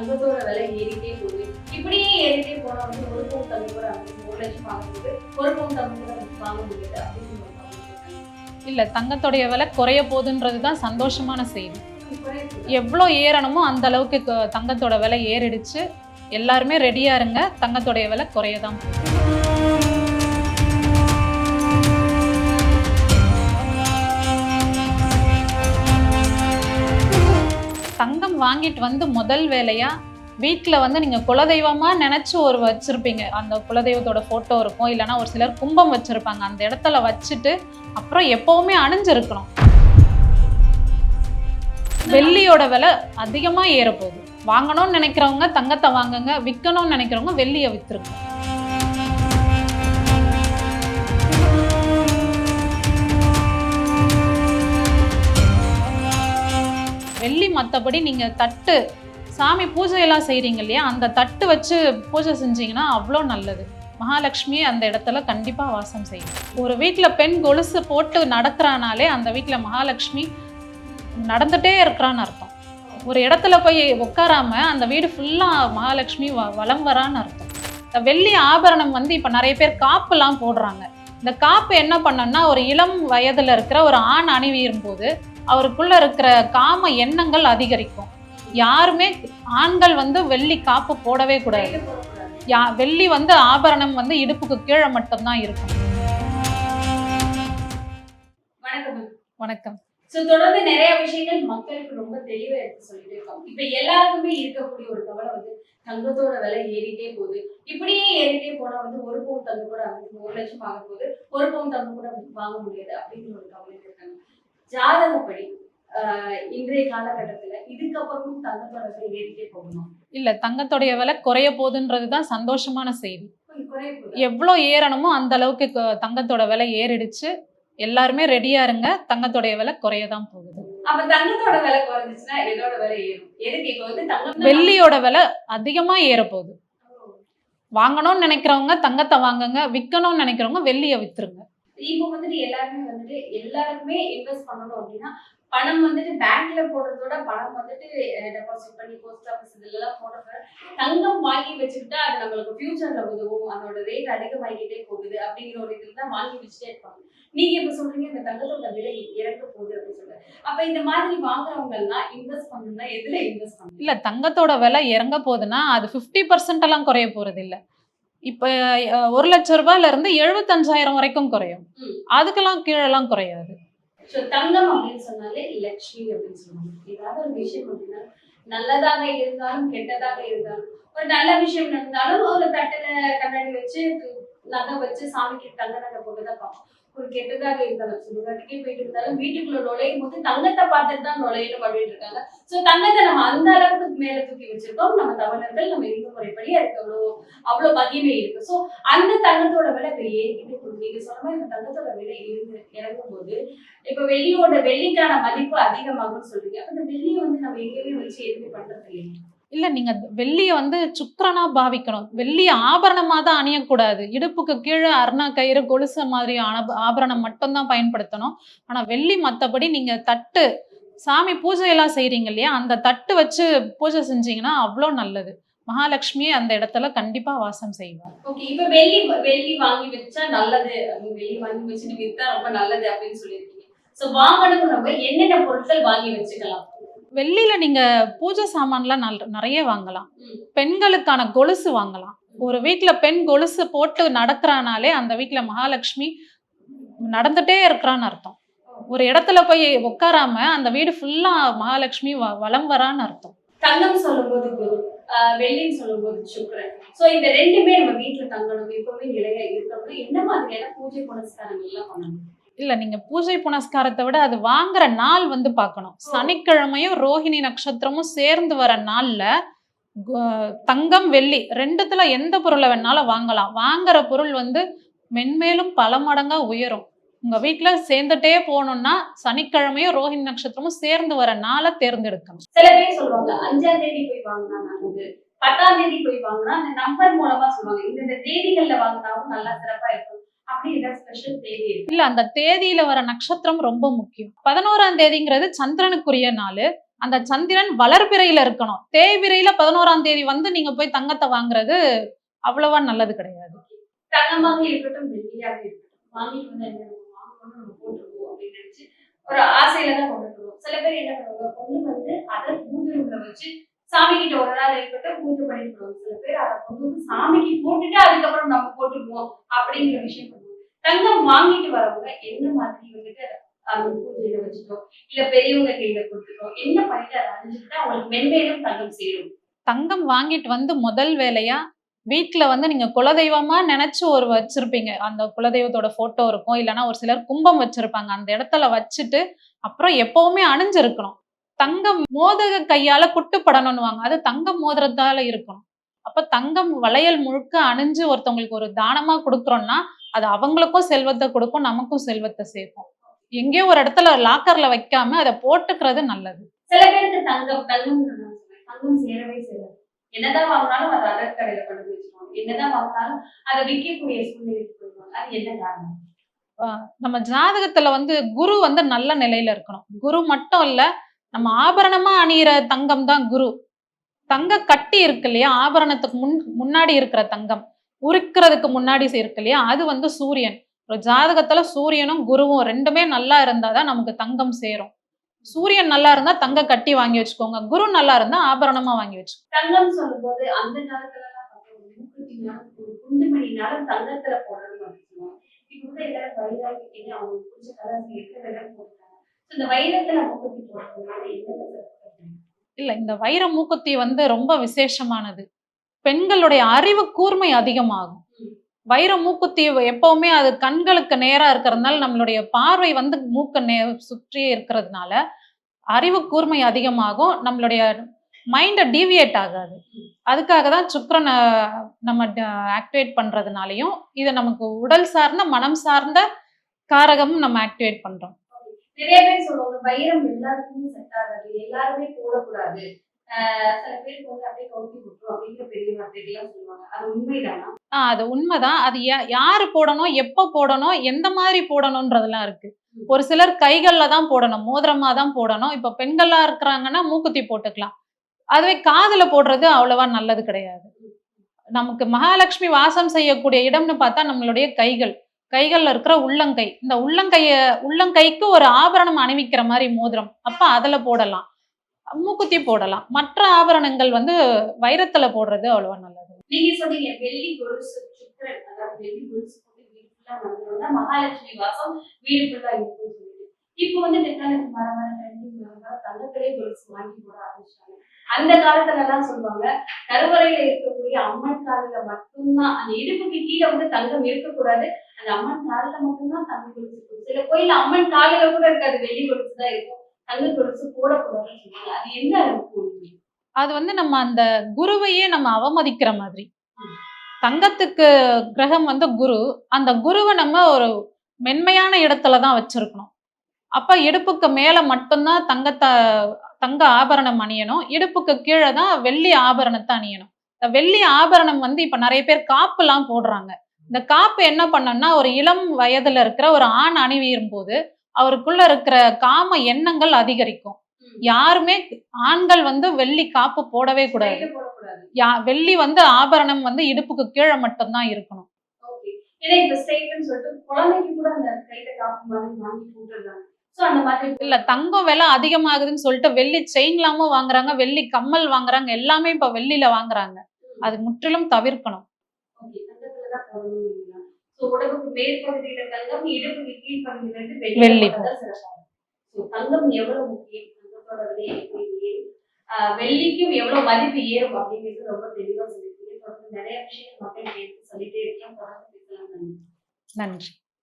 தங்கத்தோட விலை ஏறிட்டே போகுது. இப்படியே ஏறிட்டே போனா வந்து ஒரு பவுன் தங்கம் கூட ஒரு லட்சம் வாங்கும்போது ஒரு பவுன் தங்கம் கூட வாங்க முடியாது அப்படின்னு. இல்ல தங்கத்தோடைய விலை குறைய போகுதுன்றது தான் சந்தோஷமான செய்தி. எவ்வளோ ஏறணுமோ அந்த அளவுக்கு தங்கத்தோட விலை ஏறிடுச்சு. எல்லாருமே ரெடியா இருங்க. தங்கத்தோடைய விலை குறைய தான் வாங்கிட்டு வந்து முதல் வேலையா வீட்டில் வந்து நீங்கள் குலதெய்வமாக நினச்சி ஒரு வச்சுருப்பீங்க. அந்த குலதெய்வத்தோட ஃபோட்டோ இருக்கும். இல்லைன்னா ஒரு சிலர் கும்பம் வச்சுருப்பாங்க. அந்த இடத்துல வச்சுட்டு அப்புறம் எப்போவுமே அணிஞ்சிருக்கணும். வெள்ளியோட விலை அதிகமாக ஏறப்போகுது. வாங்கணும்னு நினைக்கிறவங்க தங்கத்தை வாங்குங்க விற்கணும்னு நினைக்கிறவங்க வெள்ளியை விற்றுருக்கோம் மற்றபடி நீங்கள் தட்டு சாமி பூஜையெல்லாம் செய்கிறீங்க இல்லையா? அந்த தட்டு வச்சு பூஜை செஞ்சீங்கன்னா அவ்வளோ நல்லது. மகாலட்சுமி அந்த இடத்துல கண்டிப்பாக வாசம் செய்யும். ஒரு வீட்டில் பெண் கொலுசு போட்டு நடக்கிறானாலே அந்த வீட்டில் மகாலட்சுமி நடந்துகிட்டே இருக்கிறான்னு அர்த்தம். ஒரு இடத்துல போய் உட்காராம அந்த வீடு ஃபுல்லாக மகாலட்சுமி வ வலம் வரான்னு அர்த்தம். இந்த வெள்ளி ஆபரணம் வந்து இப்போ நிறைய பேர் காப்புலாம் போடுறாங்க. இந்த காப்பு என்ன பண்ணோம்னா ஒரு இளம் வயதில் இருக்கிற ஒரு ஆண் அணிவியும் போது அவருக்குள்ள இருக்கிற காம எண்ணங்கள் அதிகரிக்கும். யாருமே ஆண்கள் வந்து வெள்ளி காப்பு போடவே கூடாது. யா வெள்ளி வந்து ஆபரணம் வந்து இடுப்புக்கு கீழே மட்டும்தான் இருக்கும். வணக்கம். வணக்கம். சோ தொடர்ந்து நிறைய விஷயங்கள் மக்களுக்கு ரொம்ப தெளிவா எடுத்து சொல்லிட்டு இருக்கோம். இப்ப எல்லாருக்குமே இருக்கக்கூடிய ஒரு கவலை வந்து தங்கத்தோட விலை ஏறிட்டே போகுது. இப்படியே ஏறிட்டே போனா வந்து ஒரு பவுன் தங்கம் கூட ஒரு லட்சம் ஆக போகுது ஒரு பவுன் தங்கம் கூட வாங்க முடியாது அப்படிங்கிற ஒரு கவலை இருக்காங்க. ஜாதகப்படி இன்றைய காலகட்டத்துல இதுக்கப்புறமும் தங்கத்தோட விலை ஏறிட்டே போகணும். இல்ல தங்கத்தோடைய விலை குறைய போகுதுன்றது தான் சந்தோஷமான செய்தி. எவ்வளோ ஏறணுமோ அந்த அளவுக்கு தங்கத்தோட விலை ஏறிடுச்சு. எல்லாருமே ரெடியா இருங்க தங்கத்தோடைய விலை குறைய தான் போகுது. அப்ப தங்கத்தோட விலை குறைஞ்சிச்சுன்னா எதோட விலை ஏறும். எதுக்கு? இப்ப வந்து தங்கம் வெள்ளியோட விலை அதிகமா ஏற போகுது வாங்கணும்னு நினைக்கிறவங்க தங்கத்தை வாங்குங்க விற்கணும்னு நினைக்கிறவங்க வெள்ளியை வித்துருங்க. இப்போ வந்துட்டு எல்லாருமே வந்துட்டு எல்லாருமே இன்வெஸ்ட் பண்ணணும் அப்படின்னா பணம் வந்துட்டு பேங்க்ல போடுறதோட பணம் வந்துட்டு டெபாசிட் பண்ணி போஸ்ட் ஆஃபீஸ் இதெல்லாம் போடுறத தங்கம் வாங்கி வச்சுக்கிட்டா அது நம்மளுக்கு ஃபியூச்சர்ல உதவும். அதோட ரேட் அதிகமாகிட்டே போகுது அப்படிங்கிற ஒரு இதுல தான் வாங்கி வச்சுட்டே இருப்பாங்க. நீங்க இப்ப சொல்றீங்க இந்த தங்கத்தோட விலை இறக்க போகுது அப்படின்னு சொல்ற அப்ப இந்த மாதிரி வாங்குறவங்க எல்லாம் இன்வெஸ்ட் பண்ணணும்னா எதுல இன்வெஸ்ட் பண்ணணும்? இல்ல தங்கத்தோட விலை இறங்க போகுதுன்னா அது ஃபிஃப்டி பர்சன்ட் எல்லாம் குறைய போறது இல்லை இப்ப ஒரு லட்ச ரூபாயில இருந்து எழுபத்தஞ்சாயிரம் வரைக்கும் குறையும். அதுக்கெல்லாம் கீழெல்லாம் குறையாது. தங்கம் அப்படின்னு சொன்னாலே லக்ஷ்மி அப்படின்னு சொல்லுவாங்க. ஏதாவது ஒரு விஷயம் அப்படின்னா நல்லதாக இருந்தாலும் கெட்டதாக இருந்தாலும் ஒரு நல்ல விஷயம் நடந்தாலும் ஒரு தட்டுல கண்ணாடி வச்சு நகை வச்சு சாமிக்கு தங்க நகை போட்டுதான் பார்ப்போம். ஒரு கெட்டதாக இருந்தாலும் சுடுகாட்டுக்கே போயிட்டு இருந்தாலும் வீட்டுக்குள்ள நுழையும் போது தங்கத்தை பார்த்துட்டு தான் நுழையணும் அப்படின்னு இருக்காங்க. ஸோ தங்கத்தை நம்ம அந்த அளவுக்கு மேல தூக்கி வச்சிருக்கோம். நம்ம தமிழர்கள் நம்ம இந்து முறைப்படி அதுக்கு அவ்வளோ அவ்வளோ மகிமை இருக்கு. ஸோ அந்த தங்கத்தோட விலை இப்போ ஏறிக்கிட்டு நீங்க சொன்ன மாதிரி இந்த தங்கத்தோட விலை இருந்து இறங்கும் போது இப்ப வெள்ளியோட வெள்ளிக்கான மதிப்பு அதிகமாகும்னு சொல்றீங்க. அப்ப இந்த வெள்ளியை வந்து நம்ம எங்கேயுமே வச்சு எதுவுமே பண்றது இல்லையா. இல்லை நீங்கள் வெள்ளியை வந்து சுக்கிரனா பாவிக்கணும். வெள்ளிய ஆபரணமாக தான் அணியக்கூடாது. இடுப்புக்கு கீழே அருணா கயிறு கொலுசு மாதிரி ஆபரணம் மட்டும்தான் பயன்படுத்தணும். ஆனால் வெள்ளி மற்றபடி நீங்கள் தட்டு சாமி பூஜையெல்லாம் செய்கிறீங்க இல்லையா? அந்த தட்டு வச்சு பூஜை செஞ்சீங்கன்னா அவ்வளோ நல்லது. மகாலட்சுமியை அந்த இடத்துல கண்டிப்பா வாசம் செய்வார். ஓகே இப்ப வெள்ளி வெள்ளி வாங்கி வச்சா நல்லது. வெள்ளி வாங்கி வச்சுட்டு வித்தா ரொம்ப நல்லது அப்படின்னு சொல்லியிருக்கீங்க. சோ வாங்கணும் நம்ம என்னென்ன பொருட்கள் வாங்கி வச்சுக்கலாம்? வெள்ளியில நீங்க பூஜை சாமான்லாம் நல்- நிறைய வாங்கலாம். பெண்களுக்கான கொலுசு வாங்கலாம். ஒரு வீட்ல பெண் கொலுசு போட்டு நடக்கிறானாலே அந்த வீட்ல மகாலட்சுமி நடந்துட்டே இருக்கிறான்னு அர்த்தம். ஒரு இடத்துல போய் உட்காராம அந்த வீடு ஃபுல்லா மகாலட்சுமி வளம் வரான்னு அர்த்தம். தங்கம் சொல்லும்போது குரு வெள்ளின்னு சொல்லும்போது சுக்கரன். ஸோ இந்த ரெண்டுமே நம்ம வீட்டுல தங்கணும். எப்பவுமே நிலையா இருக்கிறப்ப என்ன மாதிரியான பூஜை புனஸ்காரங்கள் எல்லாம் பண்ணணும்? இல்ல நீங்க பூஜை புனஸ்காரத்தை விட அது வாங்குற நாள் வந்து பார்க்கணும். சனிக்கிழமையும் ரோஹிணி நட்சத்திரமும் சேர்ந்து வர நாள்ல தங்கம் வெள்ளி ரெண்டுத்துல எந்த பொருளை வேணாலும் வாங்கலாம். வாங்குற பொருள் வந்து மென்மேலும் பல மடங்கா உயரும். உங்க வீட்ல சேர்ந்துட்டே போகணும்னா சனிக்கிழமையும் ரோஹிணி நட்சத்திரமும் சேர்ந்து வர நாளை தேர்ந்தெடுக்கணும். சில பேர் சொல்லுவாங்க அஞ்சாம் தேதி போய் வாங்கினா நல்லது. பத்தாம் தேதி போய் வாங்கினா அந்த நம்பர் மூலமா சொல்லுவாங்க இந்த தேதிகள்ல வாங்கினாவும் நல்லா சிறப்பா இருக்கும். இல்ல அந்த தேதியில வர நட்சத்திரம் ரொம்ப முக்கியம். பதினோராம் தேதிங்கிறது சந்திரனுக்குரிய நாள். அந்த சந்திரன் வளர்பிறையில இருக்கணும். தேய்பிறையில பதினோராம் தேதி வந்து நீங்க போய் தங்கத்தை வாங்குறது அவ்வளவா நல்லது கிடையாது. ஒரு ஆசையில தான் கொண்டு வருவோம். சில பேர் என்ன பண்ணுவாங்க கொண்டு வந்து அதை பூஜை வச்சு சாமி கிட்ட ஒரு நாள் இருக்கட்டும் பூஜை பண்ணிட்டு போவாங்க சில பேர் அதை கொண்டு வந்து சாமிக்கு போட்டுட்டு அதுக்கப்புறம் நம்ம போட்டுக்குவோம் அப்படிங்கிற விஷயம் பண்ணுவோம். தங்கம் வாங்கிட்டு வரவங்க என்ன மாதிரி வந்துட்டு அதை அந்த பூஜையில வச்சுட்டோம்? இல்ல பெரியவங்க கையில கொடுத்துட்டோம்? என்ன பண்ணிட்டு அதை அணிஞ்சுக்கிட்டா அவங்களுக்கு மென்மேலும் தங்கம் சேரும்? தங்கம் வாங்கிட்டு வந்து முதல் வேலையா வீட்டுல வந்து நீங்க குலதெய்வமா நினைச்சு ஒரு வச்சிருப்பீங்க. அந்த குலதெய்வத்தோட போட்டோ இருக்கும். இல்லைன்னா ஒரு சிலர் கும்பம் வச்சிருப்பாங்க. அந்த இடத்துல வச்சுட்டு அப்புறம் எப்பவுமே அணிஞ்சிருக்கணும். தங்கம் மோதக கையால குட்டுப்படணும்னுவாங்க. அது தங்கம் மோதிரத்தால இருக்கணும். அப்ப தங்கம் வளையல் முழுக்க அணிஞ்சு ஒருத்தவங்களுக்கு ஒரு தானமா கொடுக்குறோம்னா அது அவங்களுக்கும் செல்வத்தை கொடுக்கும் நமக்கும் செல்வத்தை சேர்க்கும். எங்கேயோ ஒரு இடத்துல லாக்கர்ல வைக்காம அதை போட்டுக்கிறது நல்லது. சில பேருக்கு தங்கம் தங்கம் சேரவே சேராது. என்னதான் வாங்கினாலும் அதை அடர் கடையில கொண்டு என்னதான் வாங்கினாலும் அதை விற்கக்கூடிய சூழ்நிலைக்கு போயிடுவாங்க அது என்ன காரணம்? நம்ம ஜாதகத்துல வந்து குரு வந்து நல்ல நிலையில இருக்கணும். குரு மட்டும் இல்ல நம்ம ஆபரணமா அணியிற தங்கம் தான் குரு. தங்க கட்டி இருக்கு இல்லையா? ஆபரணத்துக்கு முன் முன்னாடி இருக்கிற தங்கம். உரிக்கிறதுக்கு முன்னாடி இருக்கு இல்லையா? அது வந்து சூரியன். ஒரு ஜாதகத்துல சூரியனும் குருவும் ரெண்டுமே நல்லா இருந்தாதான் நமக்கு தங்கம் சேரும். சூரியன் நல்லா இருந்தா தங்க கட்டி வாங்கி வச்சுக்கோங்க. குரு நல்லா இருந்தா ஆபரணமா வாங்கி வச்சுக்கோங்க. தங்கம் சொல்லும்போது அந்த காலத்துல தங்கத்துல போடணும் இல்ல இந்த வைர மூக்குத்தி வந்து ரொம்ப விசேஷமானது. பெண்களுடைய அறிவு கூர்மை அதிகமாகும். வைர மூக்குத்தி எப்பவுமே அது கண்களுக்கு நேரா இருக்கிறதுனால நம்மளுடைய பார்வை வந்து மூக்க நே சுற்றி இருக்கிறதுனால அறிவு கூர்மை அதிகமாகும். நம்மளுடைய மைண்டை டீவியேட் ஆகாது. அதுக்காக தான் சுக்கரனை நம்ம ஆக்டிவேட் பண்றதுனாலையும் இதை நமக்கு உடல் சார்ந்த மனம் சார்ந்த காரகமும் நம்ம ஆக்டிவேட் பண்றோம். நிறைய பேர் சொல்லுவாங்க வைரம் எல்லாருக்குமே செட் ஆகாது எல்லாருமே போடக்கூடாது. ஆஹ் சில பேருக்கு வந்து அப்படியே கவுத்தி விட்டுரும் அப்படிங்கிற பெரிய வார்த்தைகள்லாம் சொல்லுவாங்க. அது உண்மைதானா? அது உண்மைதான். அது யாரு போடணும் எப்போ போடணும் எந்த மாதிரி போடணும்ன்றதெல்லாம் இருக்கு. ஒரு சிலர் கைகள்ல தான் போடணும் மோதிரமா தான் போடணும். இப்ப பெண்களா இருக்கிறாங்கன்னா மூக்குத்தி போட்டுக்கலாம். அதுவே காதுல போடுறது அவ்வளவா நல்லது கிடையாது. நமக்கு மகாலட்சுமி வாசம் செய்யக்கூடிய இடம்னு பார்த்தா நம்மளுடைய கைகள். கைகளில் இருக்கிற உள்ளங்கை. இந்த உள்ளங்கைய உள்ளங்கைக்கு ஒரு ஆபரணம் அணிவிக்கிற மாதிரி மோதிரம். அப்போ அதில் போடலாம். மூக்குத்தி போடலாம். மற்ற ஆபரணங்கள் வந்து வைரத்துல போடுறது அவ்வளவா நல்லது. நீங்க சொன்னீங்க வெள்ளி கொலுசு சுக்கரன் அதாவது வெள்ளி கொலுசு போட்டு வீடு ஃபுல்லா மகாலட்சுமி வாசம் வீடு ஃபுல்லா இருக்கும்னு சொல்லிட்டு. இப்போ வந்து டெக்னாலஜி தங்கத்திலே கொலுசு வாங்கி போட ஆரம்பிச்சாங்க அந்த காலத்துல சொல்லுவாங்க கருவறையில இருக்கக்கூடிய அம்மன் காலில மட்டும்தான் அந்த இடுப்புக்கு கீழே வந்து தங்கம் இருக்கக்கூடாது. அந்த அம்மன் காலில மட்டும்தான் தங்க கொலுசு இருக்கும் சில கோயில்ல அம்மன் காலில கூட இருக்காது வெள்ளி கொலுசு தான் இருக்கும். தங்க கொலுசு போடக்கூடாதுன்னு சொல்லுவாங்க. அது எந்த அளவுக்கு அது வந்து நம்ம அந்த குருவையே நம்ம அவமதிக்கிற மாதிரி. தங்கத்துக்கு கிரகம் வந்து குரு. அந்த குருவை நம்ம ஒரு மென்மையான இடத்துல தான் வச்சிருக்கணும். அப்ப இடுப்புக்கு மேல மட்டும்தான் தங்கத்தை தங்க ஆபரணம் அணியணும். இடுப்புக்கு கீழே தான் வெள்ளி ஆபரணத்தை அணியணும். வெள்ளி ஆபரணம் வந்து இப்ப நிறைய பேர் காப்புலாம் போடுறாங்க. இந்த காப்பு என்ன பண்ணோம்னா ஒரு இளம் வயதுல இருக்கிற ஒரு ஆண் அணிவியும் போது அவருக்குள்ள இருக்கிற காம எண்ணங்கள் அதிகரிக்கும். யாருமே ஆண்கள் வந்து வெள்ளி காப்பு போடவே கூடாது. யா வெள்ளி வந்து ஆபரணம் வந்து இடுப்புக்கு கீழே மட்டும்தான் இருக்கணும். ஏன்னா இப்ப ஸ்டேட்னு சொல்லிட்டு குழந்தைக்கு கூட அந்த கையில காப்பு மாதிரி வாங்கி மாதிரி இல்ல தங்கம் விலை அதிகமாகுதுன்னு சொல்லிட்டு வெள்ளி செயின்லாமும் வாங்குறாங்க வெள்ளி கம்மல் வாங்குறாங்க எல்லாமே இப்ப வெள்ளியில வாங்குறாங்க. அது முற்றிலும் தவிர்க்கணும். வெள்ளி வெள்ளிக்கும் எவ்வளவு மதிப்பு ஏறும் அப்படிங்கிறது ரொம்ப தெளிவா சொல்லிருக்கீங்க நிறைய மக்களுக்கு எடுத்து சொல்லிட்டே இருக்கேன். நன்றி.